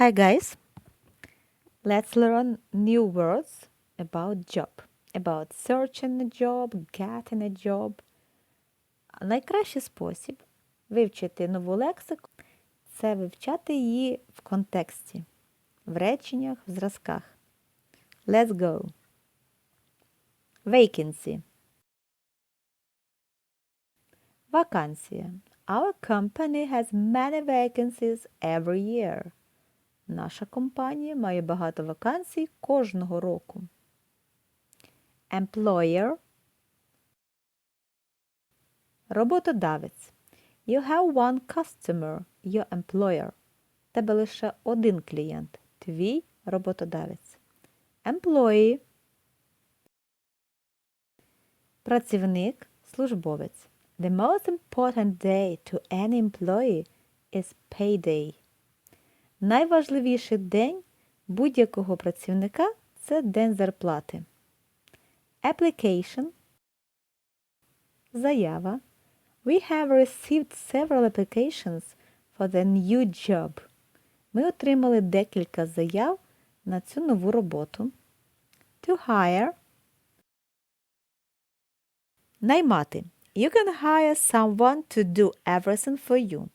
Hi guys. Let's learn new words about job. About searching a job, getting a job. Найкращий спосіб вивчити нову лексику це вивчати її в контексті, в реченнях, в зразках. Let's go. Vacancy. Вакансія. Our company has many vacancies every year. Наша компанія має багато вакансій кожного року. Employer. Роботодавець. You have one customer, your employer. Тебе лише один клієнт, твій роботодавець. Employee. Працівник, службовець. The most important day to any employee is payday. Найважливіший день будь-якого працівника це день зарплати. Application. Заява. We have received several applications for the new job. Ми отримали декілька заяв на цю нову роботу. To hire. Наймати. You can hire someone to do everything for you.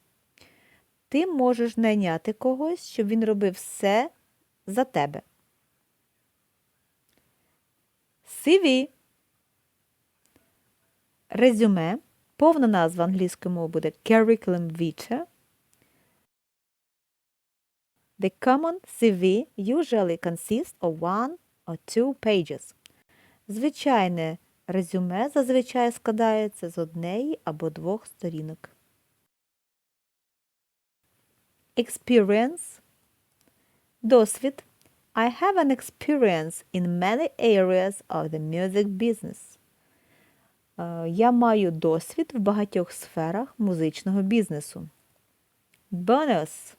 Ти можеш найняти когось, щоб він робив все за тебе. CV. Резюме. Повна назва англійської мови буде Curriculum Vitae. The common CV usually consists of one or two pages. Звичайне резюме зазвичай складається з однієї або двох сторінок. Experience. Досвід. I have an experience in many areas of the music business. Е, Я маю досвід в багатьох сферах музичного бізнесу. Bonus.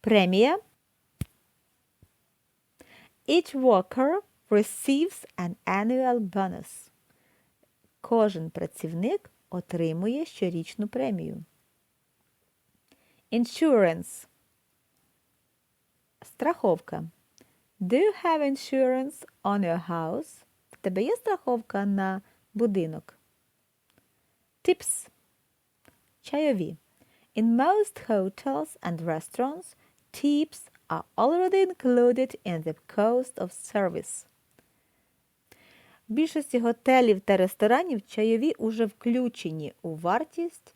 Премія. Each worker receives an annual bonus. Кожен працівник отримує щорічну премію. Insurance. Страховка. Do you have insurance on your house? В тебе є страховка на будинок? Tips. Чайові. In most hotels and restaurants, tips are already included in the cost of service. В більшості готелів та ресторанів чайові уже включені у вартість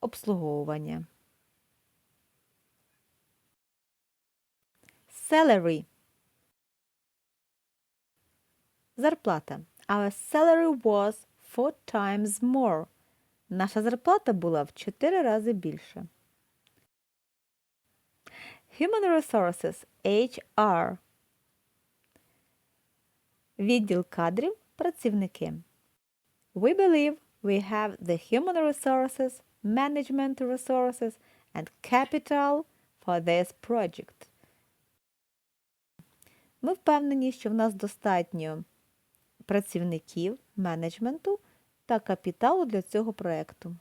обслуговування. Salary. Зарплата. Our salary was four times more. Наша зарплата була в 4 рази більше. Human Resources HR. Відділ кадрів працівники. We believe we have the human resources, management resources and capital for this project. Ми впевнені, що в нас достатньо працівників, менеджменту та капіталу для цього проєкту.